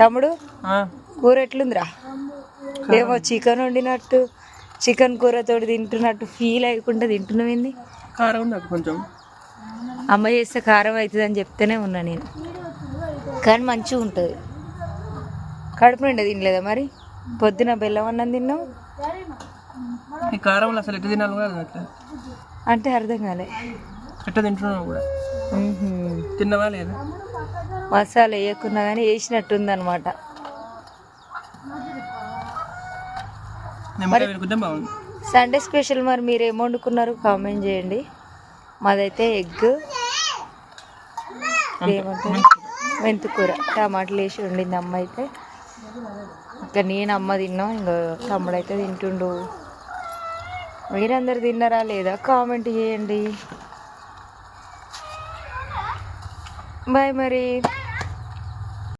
తమ్ముడు? కూర ఎట్లుందిరా? ఏమో చికెన్ వండినట్టు చికెన్ కూరతోటి తింటున్నట్టు ఫీల్ అయ్యకుండా తింటున్నావింది కారం ఉంది కొంచెం? అమ్మ చేస్తే కారం అవుతుంది అని చెప్తూనే ఉన్నా నేను. కానీ మంచిగా ఉంటుంది. కడుపు నిండా తినలేదా మరి? పొద్దున బెల్లం అన్నం తిన్నావు? ఈ కారం అసలు ఎట్ట తినాలి కూడా అంటే అర్థం కాలే. ఎట్ట తింటున్నావు కూడా. తిన్నవా లేదా? మసాలా వేయకున్నా కానీ వేసినట్టుంది అనమాట సండే స్పెషల్ మరి మీరు ఏం వండుకున్నారు? కామెంట్ చేయండి. మాదైతే ఎగ్ ఏమంటారు? మెంతుకూర. టమాటాలు వేసి వండింది అమ్మ అయితే ఇంకా నేను అమ్మ తిన్నాం ఇంకా తమ్ముడు అయితే తింటుండు. మీరందరు తిన్నారా లేదా? కామెంట్ చేయండి. బాయ్ మరి.